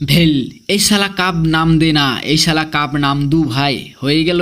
ভেল, এই শালা কাপ নাম দে না, এই শালা কাপ নাম দু ভাই, হয়ে গেল?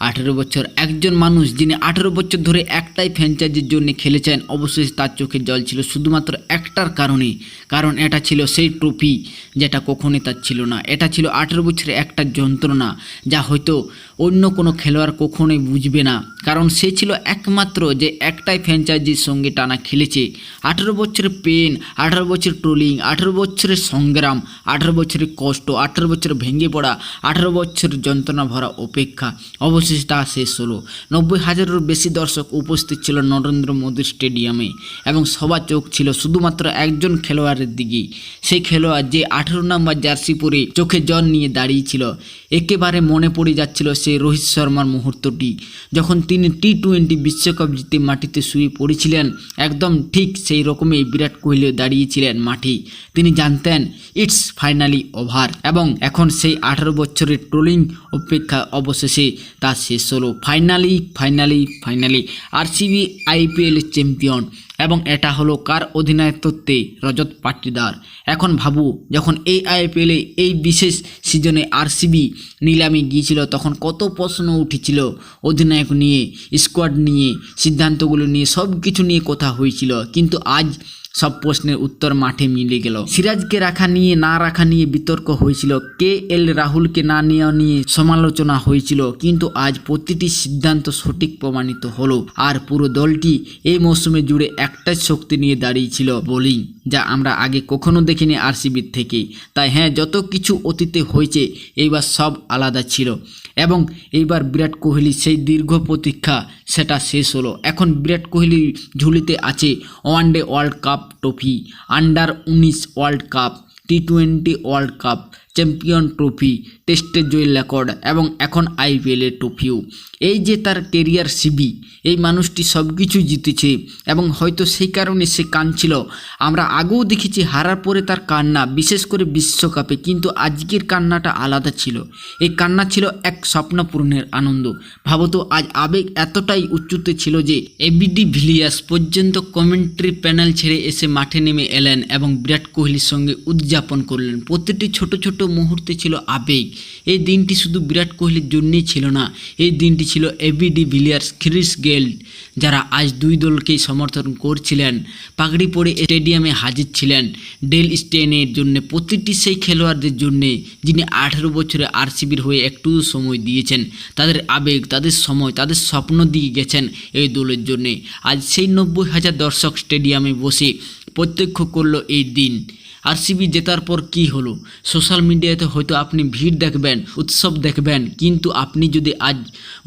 আঠেরো বছর। একজন মানুষ যিনি আঠেরো বছর ধরে একটাই ফ্র্যাঞ্চাইজির জন্য খেলেছেন অবশ্যই তার চোখে জল ছিল শুধুমাত্র একটার কারণে। কারণ এটা ছিল সেই ট্রফি যেটা কখনোই তার ছিল না। এটা ছিল আঠেরো বছরের একটা যন্ত্রণা যা হয়তো অন্য কোনো খেলোয়াড় কখনোই বুঝবে না। কারণ সে ছিল একমাত্র যে একটাই ফ্র্যাঞ্চাইজির সঙ্গে টানা খেলেছে। আঠেরো বছরের পেন আঠারো বছর ট্রোলিং আঠেরো বছরের সংগ্রাম, আঠারো বছরের কষ্ট, আঠারো বছর ভেঙে পড়া, আঠারো বছরের যন্ত্রণা ভরা অপেক্ষা। অবশেষে তা শেষ হলো। নব্বই হাজারেরও বেশি দর্শক উপস্থিত ছিল নরেন্দ্র মোদী স্টেডিয়ামে এবং সবার চোখ ছিল শুধুমাত্র একজন খেলোয়াড়ের দিকেই। সেই খেলোয়াড় যে আঠেরো নম্বর জার্সি পরে চোখে জল নিয়ে দাঁড়িয়েছিল, একেবারে মনে পড়ে যাচ্ছিল সেই রোহিত শর্মার মুহূর্তটি, যখন তিনি টি টোয়েন্টি বিশ্বকাপ জিতে মাটিতে শুয়ে পড়েছিলেন, একদম ঠিক সেই রকমই বিরাট কোহলি দাঁড়িয়েছিলেন মাঠে। তিনি জানতেন, ইটস ফাইনালি ওভার। এবং এখন সেই আঠারো বছরের ট্রোলিং অপেক্ষা অবশেষে তা শেষ হলো finally finally finally RCB IPL champion এবং এটা হলো কার অধিনায়কত্বে রজত পাটিদার। এখন ভাবু, যখন এই আইপিএলে এই বিশেষ সিজনে আরসিবি নিলামে গিয়েছিল, তখন কত প্রশ্ন উঠেছিল অধিনায়ক নিয়ে স্কোয়াড নিয়ে, সিদ্ধান্তগুলো নিয়ে সব কিছু নিয়ে কথা হয়েছিল। কিন্তু আজ সব প্রশ্নের উত্তর মাঠে মিলে গেল। সিরাজকে রাখা নিয়ে, না রাখা নিয়ে বিতর্ক হয়েছিল। কে এল রাহুলকে না নেওয়া নিয়ে সমালোচনা হয়েছিল। কিন্তু আজ প্রতিটি সিদ্ধান্ত সঠিক প্রমাণিত হলো। আর পুরো দলটি এই মৌসুমে জুড়ে একটাই শক্তি নিয়ে দাঁড়িয়েছিল বোলিং, যা আমরা আগে কখনো দেখিনি আরসিবির থেকে। তাই হ্যাঁ যত কিছু অতীতে হয়েছে, এইবার সব আলাদা ছিল। এবং এইবার বিরাট কোহলি সেই দীর্ঘ প্রতীক্ষা, সেটা শেষ হলো। এখন বিরাট কোহলি ঝুলিতে আছে one day world cup trophy under উনিশ world cup T twenty world cup champion trophy, টেস্টের জয়ের রেকর্ড এবং এখন আইপিএলের ট্রফিও। এই যে তার কেরিয়ার সিবি, এই মানুষটি সব কিছু জিতেছে এবং হয়তো সেই কারণে সে কাঁদছিল। আমরা আগেও দেখেছি হারার পরে তার কান্না, বিশেষ করে বিশ্বকাপে, কিন্তু আজকের কান্নাটা আলাদা ছিল। এই কান্না ছিল এক স্বপ্ন পূরণের আনন্দ। ভাবতো আজ আবেগ এতটাই উচ্চতে ছিল যে এবিডি ভিলিয়াস পর্যন্ত কমেন্ট্রি প্যানেল ছেড়ে এসে মাঠে নেমে এলেন এবং বিরাট কোহলির সঙ্গে উদযাপন করলেন। প্রতিটি ছোট ছোট মুহূর্তে ছিল আবেগ। এই দিনটি শুধু বিরাট কোহলির জন্যই ছিল না, এই দিনটি ছিল এবিডি ভিলিয়ার্স ক্রিস গেল্ড, যারা আজ দুই দলকেই সমর্থন করছিলেন। পাগড়ি পরে স্টেডিয়ামে হাজির ছিলেন ডেল স্টেনের জন্য। প্রতিটি সেই খেলোয়াড়দের জন্য যিনি আঠেরো বছরে আরসিবির হয়ে একটু সময় দিয়েছেন, তাদের আবেগ, তাদের সময়, তাদের স্বপ্ন দিয়ে গেছেন এই দলের জন্যে। আজ সেই নব্বই হাজার দর্শক স্টেডিয়ামে বসে প্রত্যক্ষ করল এই দিন। আরসিবি জেতার পর কি হলো? সোশ্যাল মিডিয়াতে হয়তো আপনি ভিড় দেখবেন, উৎসব দেখবেন, কিন্তু আপনি যদি আজ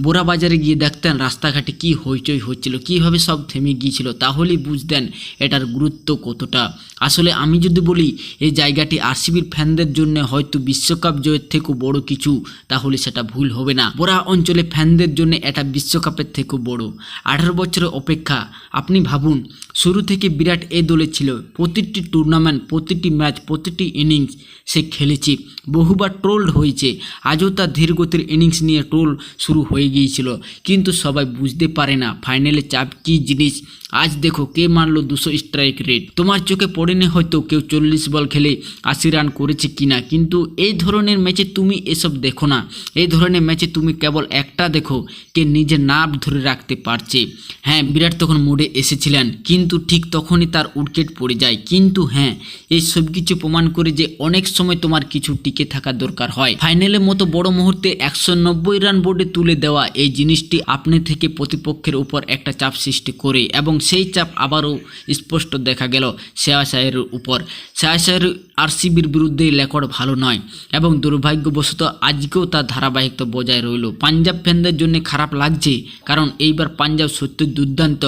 বোরা বাজারে গিয়ে দেখতেন রাস্তাঘাটে কি হইচই হচ্ছিল, কীভাবে সব থেমে গিয়েছিল, তাহলেই বুঝতেন এটার গুরুত্ব কতটা। আসলে আমি যদি বলি, এই জায়গাটি আরসিবির ফ্যানদের জন্য হয়তো বিশ্বকাপ জয়ের থেকেও বড় কিছু, তাহলে সেটা ভুল হবে না। বোরা অঞ্চলে ফ্যানদের জন্য এটা বিশ্বকাপের থেকেও বড়। আঠারো বছরের অপেক্ষা, আপনি ভাবুন, শুরু থেকে বিরাট এ দলে ছিল, প্রতিটি টুর্নামেন্ট প্রতিটি ম্যাচ, প্রতিটি ইনিংস সে খেলেছে। বহুবার ট্রোলড হয়েছে। আজও তার ধীরগতির ইনিংস নিয়ে ট্রোল শুরু হয়ে গিয়েছিল। কিন্তু সবাই বুঝতে পারে না, ফাইনালে চাপ কী জিনিস? আজ দেখো কে মারলো দুশো স্ট্রাইক রেট। তোমার চোখে পড়েনি হয়তো কেউ চল্লিশ বল খেলে আশি রান করেছে কিনা? কিন্তু এই ধরনের ম্যাচে তুমি এসব দেখো না। এই ধরনের ম্যাচে তুমি কেবল একটা দেখো, কে নিজের নাভ ধরে রাখতে পারছে। হ্যাঁ বিরাট তখন মোড়ে এসেছিলেন, কিন্তু ঠিক তখনই তার উইকেট পড়ে যায়। কিন্তু হ্যাঁ এই সব কিছু প্রমাণ করে যে অনেক সময় তোমার কিছু টিকে থাকা দরকার হয়। ফাইনালের মতো বড় মুহূর্তে একশো নব্বই রান বোর্ডে তুলে দেওয়া এই জিনিসটি আপনি থেকে প্রতিপক্ষের উপর একটা চাপ সৃষ্টি করে এবং সেই চাপ আবারও স্পষ্ট দেখা গেল শেয়া সাহের উপর। শেয়া সাহের আরসিবির বিরুদ্ধে রেকর্ড ভালো নয় এবং দুর্ভাগ্যবশত আজকেও তার ধারাবাহিকতা বজায় রইল। পাঞ্জাব ফ্যানদের জন্য খারাপ লাগছে, কারণ এইবার পাঞ্জাব সত্যি দুর্দান্ত,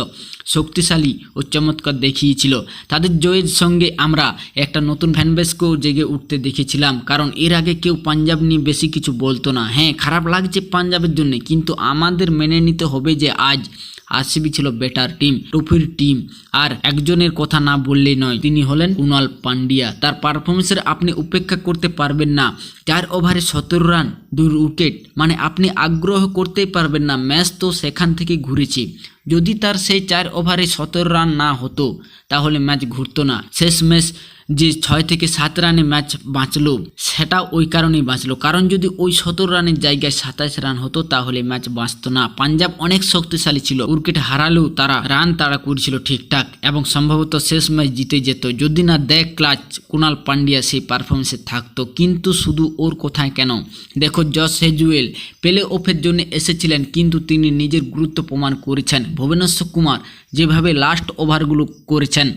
শক্তিশালী ও চমৎকার দেখিয়েছিল। তাদের জয়ের সঙ্গে আমরা একটা নতুন ফ্যানবেসকেও জেগে উঠতে দেখেছিলাম, কারণ এর আগে কেউ পাঞ্জাব নিয়ে বেশি কিছু বলতো না। হ্যাঁ খারাপ লাগছে পাঞ্জাবের জন্য, কিন্তু আমাদের মেনে নিতে হবে যে আজ আরসিবি ছিল বেটার টিম ট্রফির টিম। আর একজনের কথা না বললেই নয়, তিনি হলেন কুণাল পান্ডিয়া তার পারফরমেন্সের আপনি উপেক্ষা করতে পারবেন না। চার ওভারে সতেরো রান দুই উইকেট মানে আপনি আগ্রহ করতেই পারবেন না। ম্যাচ তো সেখান থেকে ঘুরেছে। যদি তার সেই চার ওভারে সতেরো রান না হতো, তাহলে ম্যাচ ঘুরতো না। শেষ ম্যাচ যে ছয় থেকে সাত রানে ম্যাচ বাঁচলো, সেটা ওই কারণেই বাঁচলো। কারণ যদি ওই সতেরো রানের জায়গায় সাতাশ রান হতো, তাহলে ম্যাচ বাঁচতো না। পাঞ্জাব অনেক শক্তিশালী ছিল, উইকেট হারালেও তারা রান তারা করছিল ঠিকঠাক এবং সম্ভবত শেষ ম্যাচ জিতে যেত। যদি না দেখ ক্লাচ কুণাল পান্ডিয়া সেই পারফরমেন্সে থাকতো। কিন্তু শুধু ওর কোথায় কেন? দেখো, জস হেজুয়েল প্লে অফের জন্য এসেছিলেন, কিন্তু তিনি নিজের গুরুত্ব প্রমাণ করেছেন। ভুবনেশ্বর কুমার যেভাবে লাস্ট ওভারগুলো করেছেন,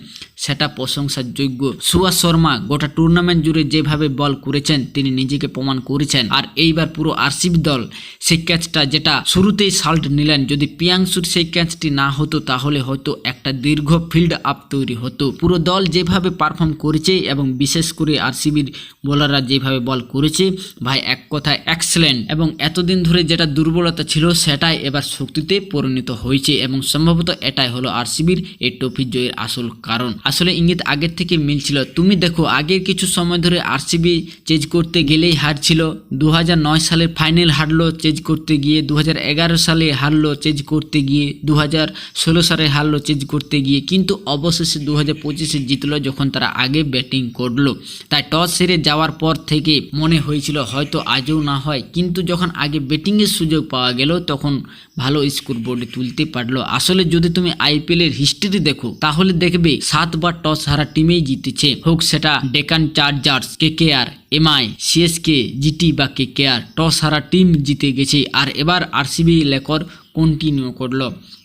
সেটা প্রশংসার যোগ্য সুয়াস শর্মা গোটা টুর্নামেন্ট জুড়ে যেভাবে বল করেছেন, তিনি নিজেকে প্রমাণ করেছেন। আর এইবার পুরো আরসিবি দল সেই ক্যাচটা যেটা শুরুতেই সাল্ট নিলেন, যদি পিয়াংশুর সেই ক্যাচটি না হতো, তাহলে হয়তো একটা দীর্ঘ ফিল্ড আপ তৈরি হতো। পুরো দল যেভাবে পারফর্ম করেছে এবং বিশেষ করে আরসিবির বোলাররা যেভাবে বল করেছে, ভাই এক কথায় এক্সেলেন্ট এবং এতদিন ধরে যেটা দুর্বলতা ছিল, সেটাই এবার শক্তিতে পরিণত হয়েছে। এবং সম্ভবত এটাই হলো আরসিবির এই ট্রফি জয়ের আসল কারণ। আসলে ইঙ্গিত আগের থেকে মিলছিল। তুমি দেখো, আগের কিছু সময় ধরে আরসিবি চেজ করতে গেলেই হারছিল। দু সালের ফাইনাল হারলো চেজ করতে গিয়ে দু হাজার এগারো সালে হারলো চেজ করতে গিয়ে দু হাজার ষোলো সালে হারলো চেজ করতে গিয়ে। কিন্তু অবশেষে দু হাজার পঁচিশে জিতলো যখন তারা আগে ব্যাটিং করল। তাই টস সেরে যাওয়ার পর থেকে মনে হয়েছিল, হয়তো আজও না হয়। কিন্তু যখন আগে ব্যাটিংয়ের সুযোগ পাওয়া গেল, তখন ভালো স্কোর বোর্ডে তুলতে পারল। আসলে যদি তুমি আইপিএল এর হিস্ট্রি দেখো, তাহলে দেখবে সাতবার টস হারা টিমেই জিতেছে। হোক সেটা Deccan Chargers K K R MI CSK GT বা কে কে আর টস হারা টিম জিতে গেছে। আর এবার আরসিবি লেকর কন্টিনিউ করল।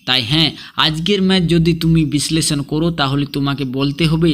তাই হ্যাঁ আজকের ম্যাচ যদি তুমি বিশ্লেষণ করো, তাহলে তোমাকে বলতে হবে,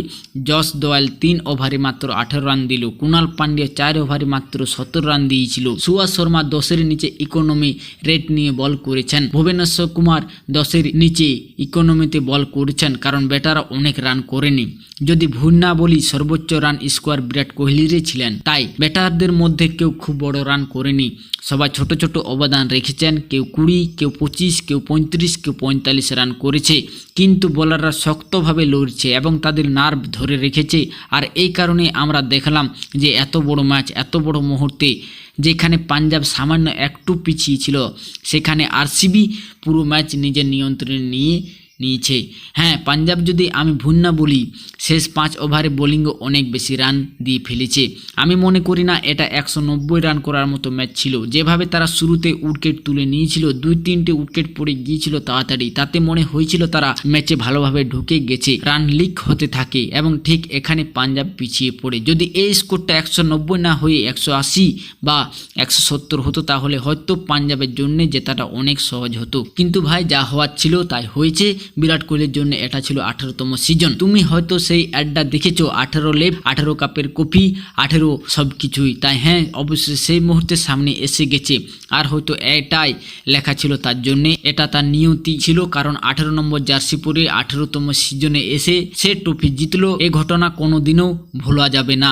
জস দোয়াল তিন ওভারে মাত্র আঠেরো রান দিল কুণাল পান্ডিয়া চার ওভারে মাত্র সত্তর রান দিয়েছিল। সুয়াস শর্মা দশের নিচে ইকোনমি রেট নিয়ে বল করেছেন। ভুবনেশ্বর কুমার দশের নিচে ইকোনমিতে বল করেছেন, কারণ ব্যাটাররা অনেক রান করেনি। যদি ভুল না বলি, সর্বোচ্চ রান স্কোয়ার বিরাট কোহলিরই ছিলেন। তাই ব্যাটারদের মধ্যে কেউ খুব বড় রান করেনি। সবাই ছোট ছোট অবদান রেখেছেন, কেউ কুড়ি, কেউ পঁচিশ, কেউ পঁয়ত্রিশ, কেউ পঁয়তাল্লিশ রান করেছে, কিন্তু বোলাররা শক্তভাবে লড়ছে এবং তাদের নার্ভ ধরে রেখেছে। আর এই কারণে আমরা দেখলাম যে এত বড় ম্যাচ, এত বড় মুহূর্তে যেখানে পাঞ্জাব সামান্য একটু পিছিয়ে ছিল, সেখানে আরসিবি পুরো ম্যাচ নিজের নিয়ন্ত্রণে নিয়ে নিয়েছে। হ্যাঁ পাঞ্জাব যদি আমি ভুল না বলি শেষ পাঁচ ওভারে বোলিংও অনেক বেশি রান দিয়ে ফেলেছে। আমি মনে করি না এটা একশো নব্বই রান করার মতো ম্যাচ ছিল। যেভাবে তারা শুরুতে উইকেট তুলে নিয়েছিল, দুই তিনটে উইকেট পড়ে গিয়েছিল তাড়াতাড়ি, তাতে মনে হয়েছিল তারা ম্যাচে ভালোভাবে ঢুকে গেছে, রান লিক হতে থাকে এবং ঠিক এখানে পাঞ্জাব পিছিয়ে পড়ে। যদি এই স্কোরটা একশো নব্বই না হয়ে একশো আশি বা একশো সত্তর হতো, তাহলে হয়তো পাঞ্জাবের জন্য জেতাটা অনেক সহজ হতো। কিন্তু ভাই, যা হওয়ার ছিল তাই হয়েছে। বিরাট কোহলির জন্য এটা ছিল আঠারোতম সিজন। তুমি হয়তো সেই অ্যাডটা দেখেছ? আঠারো লেপ, আঠারো কাপের কপি, আঠেরো সব কিছুই তাই হ্যাঁ অবশ্যই সেই মুহূর্তে সামনে এসে গেছে। আর হয়তো এটাই লেখা ছিল তার জন্য। এটা তার নিয়তি ছিল, কারণ আঠেরো নম্বর জার্সি পরে আঠেরোতম সিজনে এসে সে ট্রফি জিতলো। এ ঘটনা কোনোদিনও ভোলা যাবে না।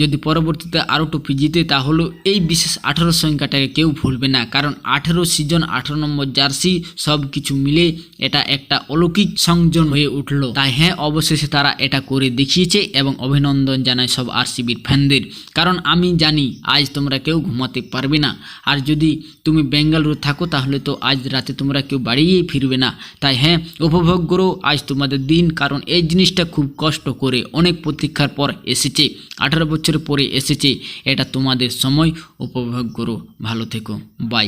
যদি পরবর্তীতে আরও ট্রফি জিতে, তাহলে এই বিশেষ আঠারো সংখ্যাটাকে কেউ ভুলবে না। কারণ আঠেরো সিজন, আঠারো নম্বর জার্সি সব কিছু মিলে এটা একটা অলৌকিক সংযোজন হয়ে উঠল। তাই হ্যাঁ অবশেষে তারা এটা করে দেখিয়েছে এবং অভিনন্দন জানায় সব আরসিবির ফ্যানদের। কারণ আমি জানি, আজ তোমরা কেউ ঘুমাতে পারবে না। আর যদি তুমি বেঙ্গালুরু থাকো, তাহলে তো আজ রাতে তোমরা কেউ বাড়িয়েই ফিরবে না। তাই হ্যাঁ উপভোগ করো আজ তোমাদের দিন, কারণ এই জিনিসটা খুব কষ্ট করে অনেক প্রতীক্ষার পর এসেছে। আঠারো বছর পরে এসেছে। এটা তোমাদের সময়। উপভোগ করো। ভালো থেকো। বাই